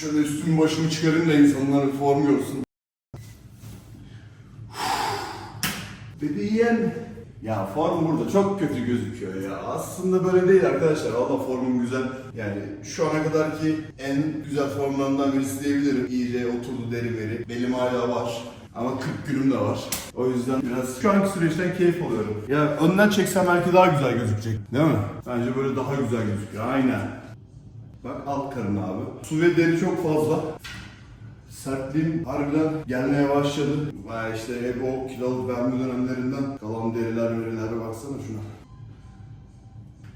Şöyle üstümü başımı çıkarayım da insanlar form görsün. Bebeğim. Ya form burada çok kötü gözüküyor ya. Aslında böyle değil arkadaşlar. Valla formum güzel. Yani şu ana kadar ki en güzel formlarından birisi diyebilirim. İyice oturdu deri meri. Belim hala var. Ama 40 günüm de var. O yüzden biraz şu anki süreçten keyif alıyorum. Ya önden çeksem belki daha güzel gözükecek. Değil mi? Bence böyle daha güzel gözüküyor. Aynen. Bak alt karın abi. Su ve deri çok fazla. Sertliğim harbiden gelmeye başladı. Vay işte hep o kiloluk verme dönemlerinden kalan deriler verilere baksana şuna.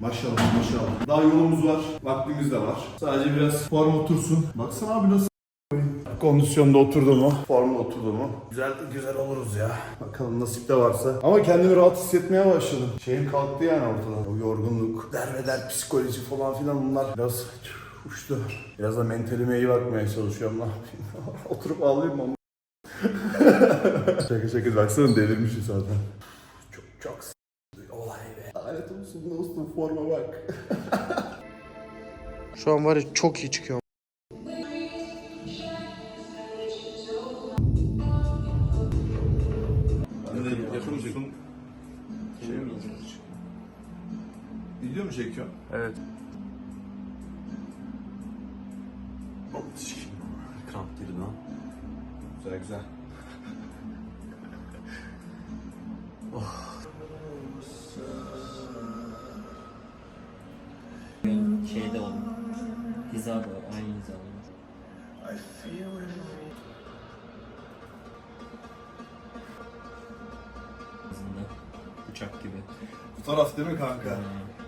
Maşallah maşallah. Daha yolumuz var, vaktimiz de var. Sadece biraz form otursun. Baksana abi nasıl Kondisyonda oturdu mu? Formda oturdu mu? Güzel güzel oluruz ya. Bakalım nasip de varsa. Ama kendimi rahat hissetmeye başladım. Şeyim kalktı yani ortadan. O yorgunluk, derbeder, psikoloji falan filan bunlar biraz uçtu. Biraz da mentalime iyi bakmaya çalışıyorum. Ne yapayım? Oturup ağlayayım mı? şaka şaka baksana delirmişim zaten. Çok çok s- olay be. Lanet olsun dostum forma bak. Şu an var ya çok iyi çıkıyor. Yakın. Şey mi Video mu çekiyor? Evet. Hizada aynı hiza oldu. Ağzında Uçak gibi. Bu taraf değil mi kanka?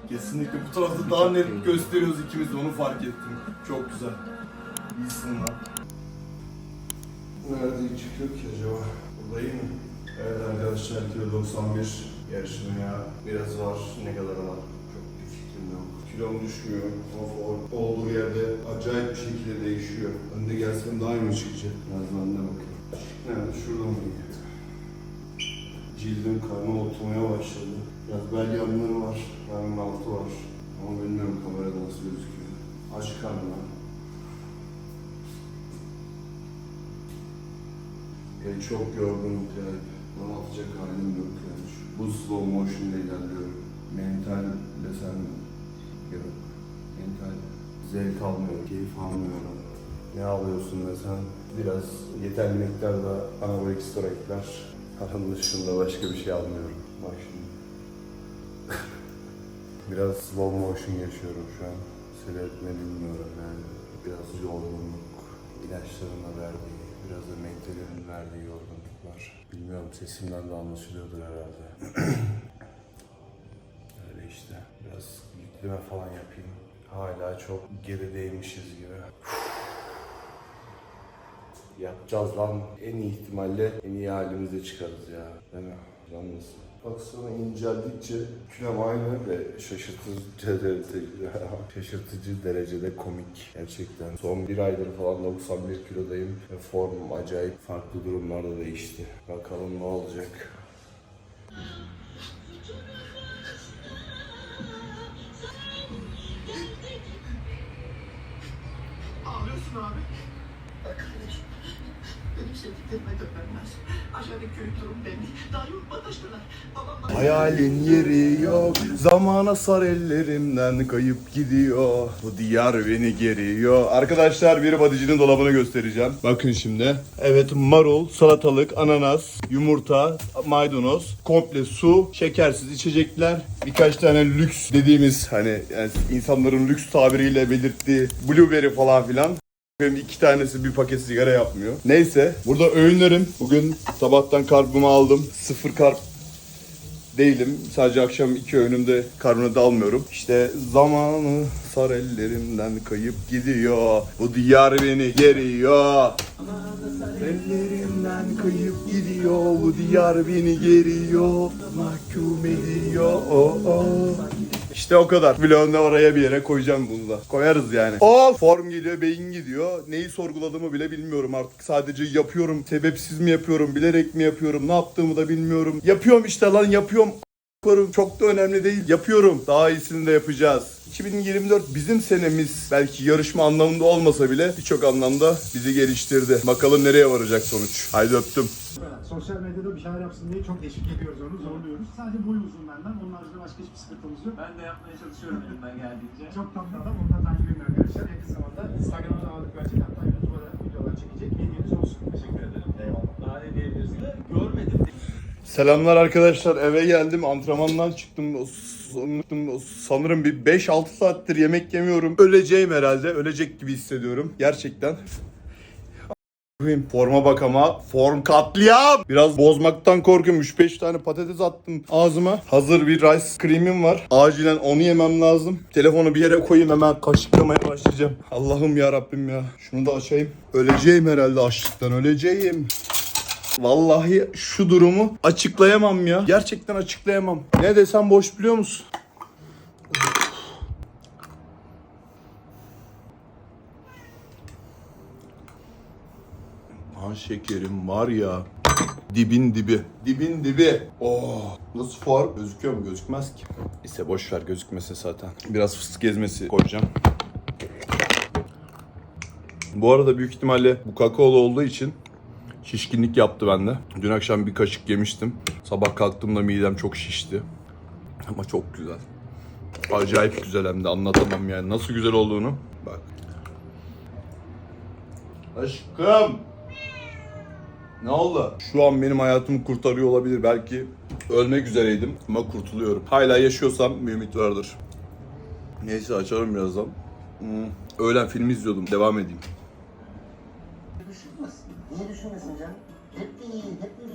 Kesinlikle bu tarafta daha net gösteriyoruz ikimiz de onu fark ettim. Çok güzel. İyisin lan. Nerede çıkıyor ki acaba? Burada iyi mi? Evet arkadaşlar kilo 91 yarışmaya biraz var. Ne kadar var? Çok bir fikrim yok. Kilom düşmüyor. O olduğu yerde acayip bir şekilde değişiyor. Önde gelsem daha iyi mi çıkacak? Biraz ben de bakayım. Evet şuradan mı gidiyor? Cildim karnı oturmaya başladı. Biraz bel yanları var, karnın altı var. Ama bilmiyorum kamerada nasıl gözüküyor. Aç karnına. Ya çok yorgunum yani. Bana atacak halim yok yani. Bu slow motion'da ilerliyorum. Mental desem yok. Mental zevk almıyorum, keyif almıyorum. Ne alıyorsun desen biraz yeterli miktarda anabolik steroidler. Paranın dışında başka bir şey almıyorum. Bak şimdi. biraz slow motion yaşıyorum şu an. Sebep ne bilmiyorum yani. Biraz yorgunluk, ilaçların da verdiği, biraz da mentalimin verdiği yorgunluk var. Bilmiyorum sesimden de anlaşılıyordur herhalde. Öyle işte. Biraz yükleme falan yapayım. Hala çok gerideymişiz gibi. Yapacağız lan. En iyi ihtimalle en iyi halimizde çıkarız ya. Değil mi? Yalnız. Baksana inceldikçe kilom aynı ve şaşırtıcı derecede, şaşırtıcı derecede komik. Gerçekten. Son bir aydır falan 91 kilodayım ve formum acayip farklı durumlarda değişti. Bakalım ne olacak. Ağlıyorsun abi. Hayalin yeri yok Zamana sar ellerimden kayıp gidiyor. Bu diyar beni geriyor. Arkadaşlar bir badicinin dolabını göstereceğim. Bakın şimdi. Evet marul, salatalık, ananas, yumurta, maydanoz Komple su, şekersiz içecekler Birkaç tane lüks dediğimiz hani yani insanların lüks tabiriyle belirttiği blueberry falan filan benim iki tanesi bir paket sigara yapmıyor. Neyse burada öğünlerim. Bugün sabahtan karpumu aldım. Sıfır karp değilim. Sadece akşam iki öğünümde karbonat almıyorum. İşte zamanı sar ellerimden kayıp gidiyor. Bu diyar beni geriyor. Ellerimden kayıp gidiyor. Bu diyar beni geriyor. Mahkum ediyor. Oh, oh. İşte o kadar. Vlogun da oraya bir yere koyacağım bunu da. Koyarız yani. O form gidiyor, beyin gidiyor. Neyi sorguladığımı bile bilmiyorum artık. Sadece yapıyorum. Sebepsiz mi yapıyorum, bilerek mi yapıyorum, ne yaptığımı da bilmiyorum. Yapıyorum işte lan yapıyorum. Korum çok da önemli değil. Yapıyorum. Daha iyisini de yapacağız. 2024 bizim senemiz. Belki yarışma anlamında olmasa bile birçok anlamda bizi geliştirdi. Bakalım nereye varacak sonuç. Haydi öptüm. Sosyal medyada bir şeyler yapsın diye çok teşvik ediyoruz onu, zorluyoruz. Sadece boy uzun benden, onun haricinde başka hiçbir sıkıntımız yok. Ben de yapmaya çalışıyorum elimden geldiğince. Çok tatlı adam, onu da takip edin arkadaşlar. Yakın zamanda Instagram'da ağırlık verecek, hatta YouTube'a da videolar çekecek. Hediyeniz olsun. Teşekkür ederim. Eyvallah. Daha ne diyebilirsin? Görmedim. Selamlar arkadaşlar. Eve geldim. Antrenmandan çıktım. Sanırım- bir 5-6 saattir yemek yemiyorum. Öleceğim herhalde. Ölecek gibi hissediyorum. Gerçekten. Forma bak ama form katliam. Biraz bozmaktan korkuyorum. 3-5 tane patates attım ağzıma. Hazır bir rice cream'im var. Acilen onu yemem lazım. Telefonu bir yere koyayım hemen kaşıklamaya başlayacağım. Allah'ım ya Rabbim ya. Şunu da açayım. Öleceğim herhalde açlıktan öleceğim. Vallahi şu durumu açıklayamam ya. Gerçekten açıklayamam. Ne desem boş biliyor musun? Ha şekerim var ya. Dibin dibi. Dibin dibi. Oh. Nasıl fuar? Gözüküyor mu? Gözükmez ki. İşte boş ver gözükmese zaten. Biraz fıstık ezmesi koyacağım. Bu arada büyük ihtimalle bu kakaolu olduğu için şişkinlik yaptı bende. Dün akşam bir kaşık yemiştim. Sabah kalktığımda midem çok şişti. Ama çok güzel. Acayip güzel hem de anlatamam yani. Nasıl güzel olduğunu. Bak. Aşkım. Ne oldu? Şu an benim hayatımı kurtarıyor olabilir. Belki ölmek üzereydim ama kurtuluyorum. Hala yaşıyorsam bir vardır. Neyse açarım birazdan. Hmm. Öğlen film izliyordum. Devam edeyim.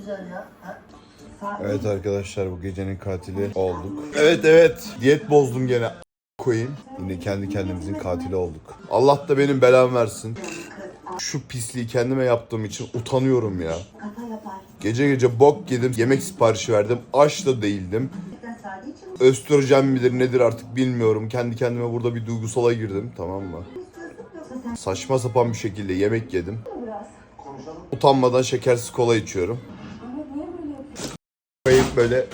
Güzel ya. Ha? Evet arkadaşlar bu gecenin katili olduk. Evet evet. Diyet bozdum gene. Koyayım. Yine kendi kendimizin katili olduk. Allah da benim belamı versin. Şu pisliği kendime yaptığım için utanıyorum ya. Gece gece bok yedim. Yemek siparişi verdim. Aç da değildim. Östrojen midir nedir artık bilmiyorum. Kendi kendime burada bir duygusala girdim. Tamam mı? Saçma sapan bir şekilde yemek yedim. Utanmadan şekersiz kola içiyorum. Kayıp böyle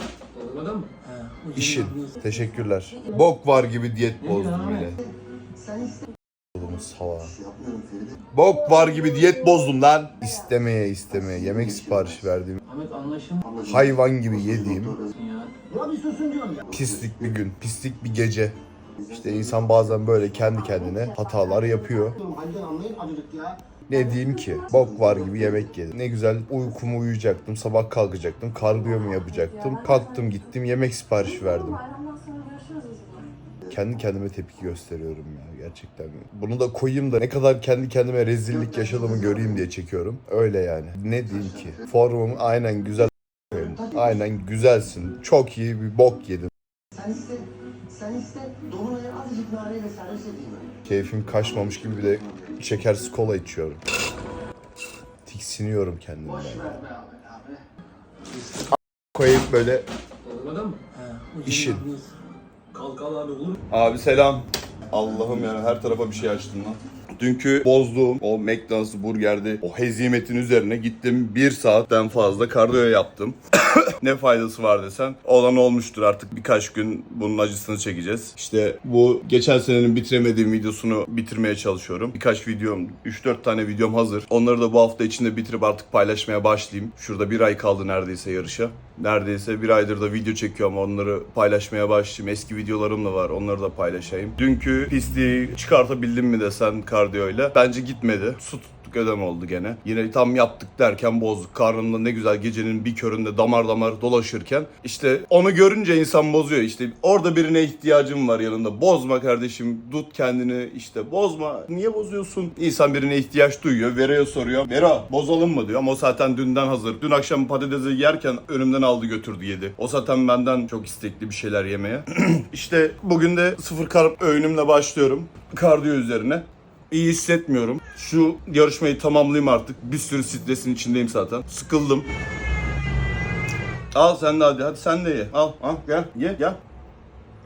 Anladın mı? işin. Teşekkürler. Bok var gibi diyet bozdum yine. Oğlum sala. Bok var gibi diyet bozdum lan. İstemeye istemeye yemek siparişi verdiğim hayvan gibi yediğim pislik bir gün, pislik bir gece. İşte insan bazen böyle kendi kendine hatalar yapıyor. Ne diyeyim ki? Bok var gibi yemek yedim. Ne güzel uykumu uyuyacaktım, sabah kalkacaktım, kardiyomu yapacaktım. Kalktım gittim yemek siparişi verdim. Kendi kendime tepki gösteriyorum ya gerçekten. Bunu da koyayım da ne kadar kendi kendime rezillik yaşadığımı göreyim diye çekiyorum. Öyle yani. Ne diyeyim ki? Formum aynen güzel. Aynen güzelsin. Çok iyi bir bok yedim. Sen iste. Dolunay'a azıcık nareyle servis edeyim. Keyfim kaçmamış gibi bir de şekersiz kola içiyorum. Tiksiniyorum kendimden. Boş ver be abi abi. Koyup böyle Anladın mı? işin. Kalk al abi olur mu? Abi selam. Allah'ım yani her tarafa bir şey açtım lan. Dünkü bozduğum o McDonald's burgerde o hezimetin üzerine gittim bir saatten fazla kardiyo yaptım. ne faydası var desen olan olmuştur artık birkaç gün bunun acısını çekeceğiz. İşte bu geçen senenin bitiremediğim videosunu bitirmeye çalışıyorum. Birkaç videom, 3-4 tane videom hazır. Onları da bu hafta içinde bitirip artık paylaşmaya başlayayım. Şurada bir ay kaldı neredeyse yarışa. Neredeyse bir aydır da video çekiyorum. Onları paylaşmaya başlayayım. Eski videolarım da var. Onları da paylaşayım. Dünkü pisliği çıkartabildim mi desen kardiyoyla. Bence gitmedi. Su tuttuk ödem oldu gene. Yine tam yaptık derken bozduk. Karnımda ne güzel gecenin bir köründe damar damar dolaşırken işte onu görünce insan bozuyor. İşte orada birine ihtiyacım var yanında. Bozma kardeşim. Tut kendini işte bozma. Niye bozuyorsun? İnsan birine ihtiyaç duyuyor. Veriyor soruyor. Vera bozalım mı diyor. Ama o zaten dünden hazır. Dün akşam patatesi yerken önümden aldı götürdü yedi. O zaten benden çok istekli bir şeyler yemeye. işte bugün de sıfır karp öğünümle başlıyorum. Kardiyo üzerine. İyi hissetmiyorum. Şu yarışmayı tamamlayayım artık. Bir sürü stresin içindeyim zaten. Sıkıldım. Al sen de hadi. Hadi sen de ye. Al al gel ye gel.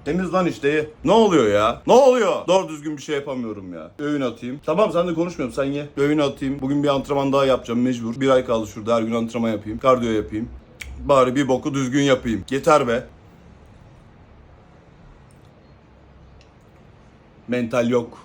Temiz lan işte ye. Ne oluyor ya? Ne oluyor? Doğru düzgün bir şey yapamıyorum ya. Öğün atayım. Tamam sen de konuşmuyorum sen ye. Öğün atayım. Bugün bir antrenman daha yapacağım mecbur. Bir ay kaldı şurada her gün antrenman yapayım. Kardiyo yapayım. Bari bir boku düzgün yapayım. Yeter be. Mental yok.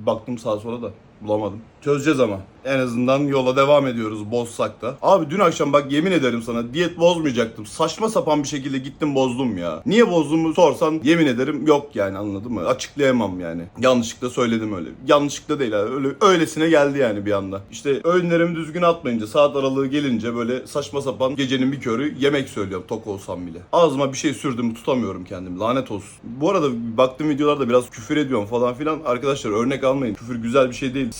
Baktım sağa sola da bulamadım. Çözeceğiz ama. En azından yola devam ediyoruz bozsak da. Abi dün akşam bak yemin ederim sana diyet bozmayacaktım. Saçma sapan bir şekilde gittim bozdum ya. Niye bozduğumu sorsan yemin ederim yok yani anladın mı? Açıklayamam yani. Yanlışlıkla söyledim öyle. Yanlışlıkla değil abi. Öyle, öylesine geldi yani bir anda. İşte öğünlerimi düzgün atmayınca saat aralığı gelince böyle saçma sapan gecenin bir körü yemek söylüyorum tok olsam bile. Ağzıma bir şey sürdüm tutamıyorum kendimi. Lanet olsun. Bu arada baktığım videolarda biraz küfür ediyorum falan filan. Arkadaşlar örnek almayın. Küfür güzel bir şey değil.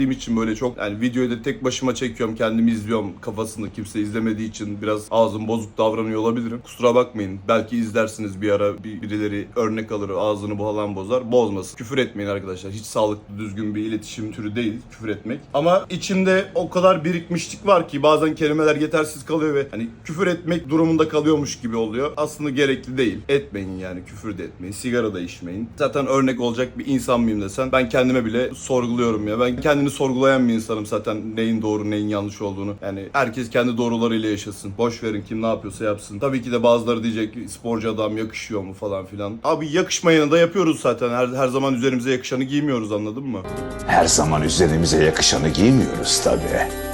Sinirlendiğim için böyle çok yani videoyu da tek başıma çekiyorum. Kendimi izliyorum kafasını kimse izlemediği için biraz ağzım bozuk davranıyor olabilirim. Kusura bakmayın. Belki izlersiniz bir ara bir- birileri örnek alır ağzını falan bozar. Bozmasın. Küfür etmeyin arkadaşlar. Hiç sağlıklı düzgün bir iletişim türü değil küfür etmek. Ama içimde o kadar birikmişlik var ki bazen kelimeler yetersiz kalıyor ve hani küfür etmek durumunda kalıyormuş gibi oluyor. Aslında gerekli değil. Etmeyin yani küfür de etmeyin. Sigara da içmeyin. Zaten örnek olacak bir insan mıyım desen ben kendime bile sorguluyorum ya. Ben kendini sorgulayan bir insanım zaten neyin doğru neyin yanlış olduğunu. Yani herkes kendi doğrularıyla yaşasın. Boş verin kim ne yapıyorsa yapsın. Tabii ki de bazıları diyecek sporcu adam yakışıyor mu falan filan. Abi yakışmayanı da yapıyoruz zaten. Her, her zaman üzerimize yakışanı giymiyoruz anladın mı? Her zaman üzerimize yakışanı giymiyoruz tabii.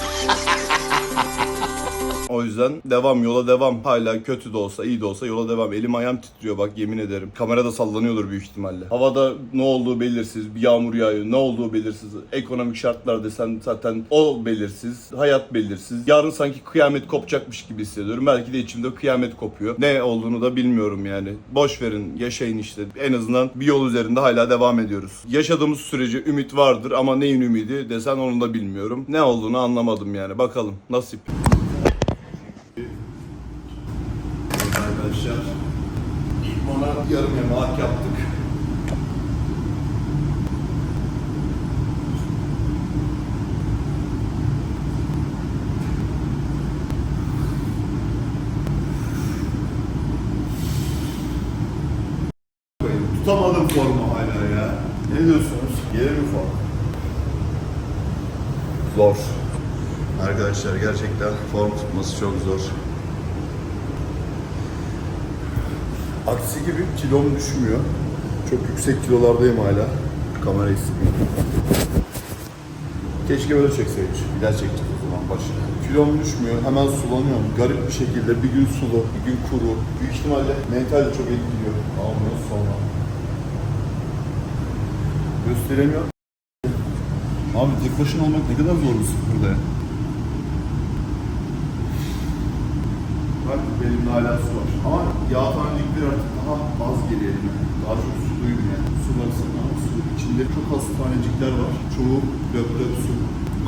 O yüzden devam yola devam. Hala kötü de olsa iyi de olsa yola devam. Elim ayağım titriyor bak yemin ederim. Kamera da sallanıyordur büyük ihtimalle. Havada ne olduğu belirsiz. Bir yağmur yağıyor. Ne olduğu belirsiz. Ekonomik şartlar desen zaten o belirsiz. Hayat belirsiz. Yarın sanki kıyamet kopacakmış gibi hissediyorum. Belki de içimde kıyamet kopuyor. Ne olduğunu da bilmiyorum yani. Boş verin yaşayın işte. En azından bir yol üzerinde hala devam ediyoruz. Yaşadığımız sürece ümit vardır ama neyin ümidi desen onu da bilmiyorum. Ne olduğunu anlamadım yani. Bakalım nasip. Yarım yamalak yaptık. Tutamadım formu hala ya. Ne diyorsunuz? Gelir mi form? Zor. Arkadaşlar gerçekten form tutması çok zor. Aksi gibi kilom düşmüyor. Çok yüksek kilolardayım hala. Kamerayı sıkıyorum. Keşke böyle çekseydik. Daha çekeceğiz o zaman başla. Kilom düşmüyor. Hemen sulanıyorum. Garip bir şekilde bir gün sulu, bir gün kuru. Büyük ihtimalle mental de çok etkiliyor. Almıyoruz sonra. Gösteremiyorum. Abi tek başına olmak ne kadar zor bir sıfırda ya. Bak benim hala su var. Ama yağ daha az geliyor elime. Daha çok suluyum yani. Su baksana su. İçinde çok az tanecikler var. Çoğu löp löp su.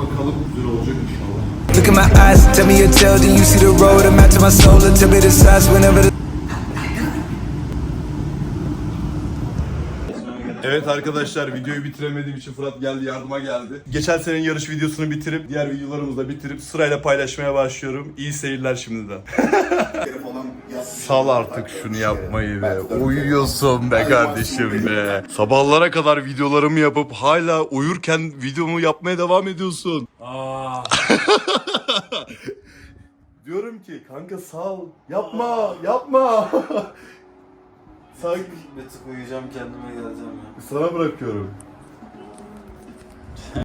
Bakalım güzel olacak inşallah. Look in my eyes, tell me your tale, then you see the road. I'm out to my soul, tell me the size whenever the Evet arkadaşlar videoyu bitiremediğim için Fırat geldi yardıma geldi. Geçen senenin yarış videosunu bitirip diğer videolarımızı da bitirip sırayla paylaşmaya başlıyorum. İyi seyirler şimdiden. Sal artık şunu yapmayı be. Uyuyorsun be kardeşim be. Sabahlara kadar videolarımı yapıp hala uyurken videomu yapmaya devam ediyorsun. Diyorum ki kanka sal. Yapma yapma. Sanki Bir tık uyuyacağım kendime geleceğim ya. sana bırakıyorum.